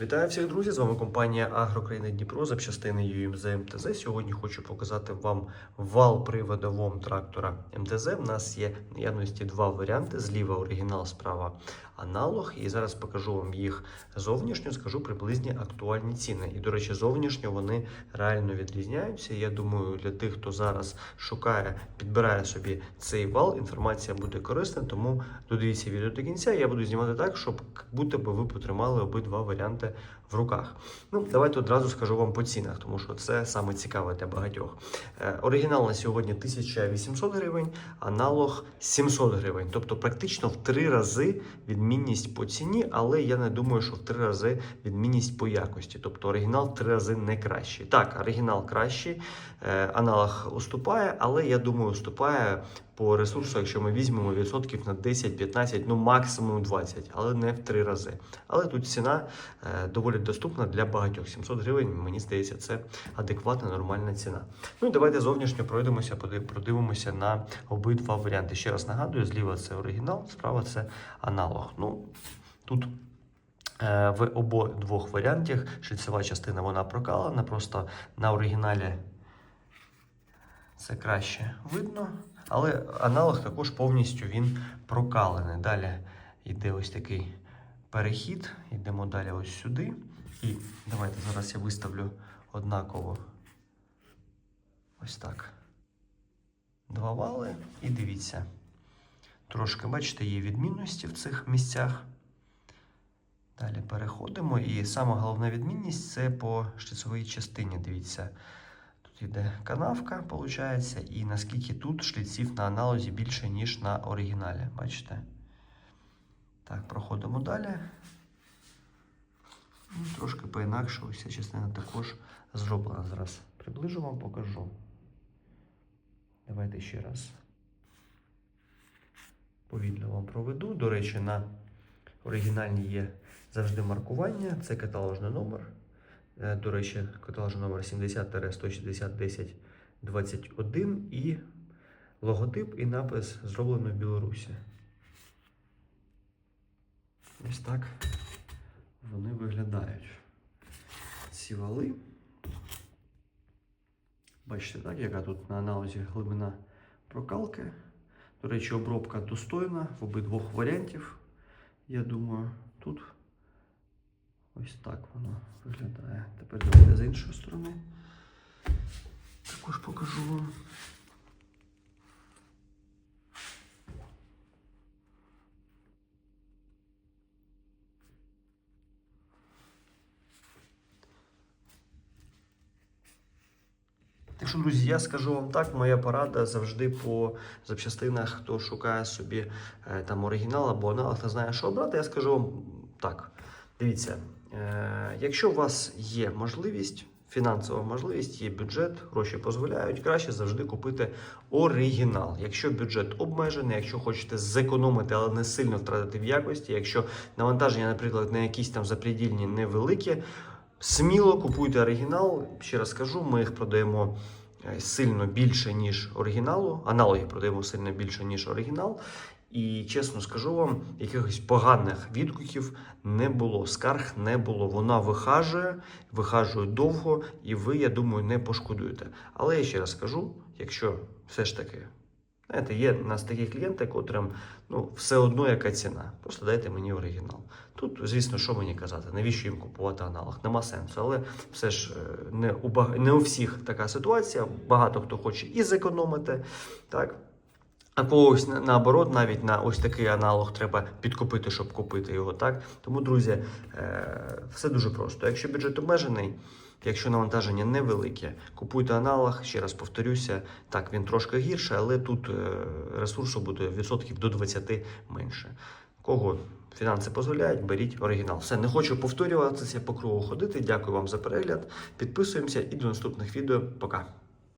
Вітаю всіх, друзі! З вами компанія Агрокраїна Дніпро запчастини UMZ МТЗ. Сьогодні хочу показати вам вал приводовом трактора МТЗ. У нас є наявності два варіанти: зліва оригінал, справа аналог. І зараз покажу вам їх зовнішньо, скажу приблизні актуальні ціни. І, до речі, зовнішньо вони реально відрізняються. Я думаю, для тих, хто зараз шукає, підбирає собі цей вал, інформація буде корисна, тому додивіться відео до кінця. Я буду знімати так, щоб будто би ви потримали обидва варіанти в руках. Ну, давайте одразу скажу вам по цінах, тому що це саме цікаве для багатьох. Е, оригінал на сьогодні 1800 гривень, аналог 700 гривень. Тобто практично в три рази відмінність по ціні, але я не думаю, що в три рази відмінність по якості. Тобто оригінал в три рази не кращий. Так, оригінал кращий, е, аналог уступає, але я думаю, уступає по ресурсу, якщо ми візьмемо відсотків на 10-15, ну максимум 20, але не в три рази. Але тут ціна е, доволі доступна для багатьох. 700 гривень, мені здається, це адекватна, нормальна ціна. Ну і давайте зовнішньо пройдемося, продивимося на обидва варіанти. Ще раз нагадую: зліва це оригінал, справа це аналог. Ну тут. е, В обидвох варіантах шліцева частина вона прокалана, просто на оригіналі це краще видно. Але аналог також повністю він прокалений. Далі йде ось такий перехід. Йдемо далі ось сюди. І давайте зараз я виставлю однаково ось так. Два вали. І дивіться. Трошки, бачите, є відмінності в цих місцях. Далі переходимо. І сама головна відмінність це по шліцевій частині. Дивіться. Йде канавка, виходить, і наскільки тут шліців на аналозі більше, ніж на оригіналі. Бачите? Так, проходимо далі. Ну, Трошки по-інакше ось ця частина також зроблена. Зараз приближу вам, покажу. Давайте ще раз. Повільно вам проведу. До речі, на оригінальній є завжди маркування. Це каталожний номер. Е, До речі, каталожний номер 70-160-10-21 і логотип і напис зроблено в Білорусі. Ось так вони виглядають. Ці вали. Бачите, так, яка тут на аналізі глибина прокалки. До речі, обробка достойна в обидвох варіантів. Я думаю, ось так воно виглядає. Тепер давайте з іншої сторони. Також покажу вам. Так що, друзі, я скажу вам так, моя порада завжди по запчастинах, хто шукає собі е, там оригінал або аналог, та знає, що обрати, я скажу вам так. Дивіться, якщо у вас є можливість, фінансова можливість, є бюджет, гроші дозволяють, краще завжди купити оригінал. Якщо бюджет обмежений, якщо хочете зекономити, але не сильно втратити в якості, якщо навантаження, наприклад, на якісь там запредільні невеликі, Сміло купуйте оригінал. Ще раз скажу, ми їх продаємо е, сильно більше, ніж оригіналу. Аналоги продаємо сильно більше, ніж оригінал. І чесно скажу вам, якихось поганих відгуків не було. Скарг не було. Вона вихажує, вихажує довго, і ви, я думаю, не пошкодуєте. Але я ще раз скажу, якщо все ж таки. Знаєте, є у нас такі клієнти, котрим ну, все одно яка ціна. Просто дайте мені оригінал. Тут, звісно, що мені казати, навіщо їм купувати аналог? Нема сенсу. Але все ж е, не у, не у всіх така ситуація. Багато хто хоче і зекономити. Так? А когось наоборот, навіть на ось такий аналог треба підкупити, щоб купити його. Так? Тому, друзі, е, все дуже просто. Якщо бюджет обмежений, якщо навантаження невелике, купуйте аналог, ще раз повторюся, так, він трошки гірше, але тут е, ресурсу буде відсотків до 20 менше. Кого фінанси дозволяють, беріть оригінал. Все, не хочу повторюватися по кругу ходити. Дякую вам за перегляд. Підписуємося і до наступних відео. Пока.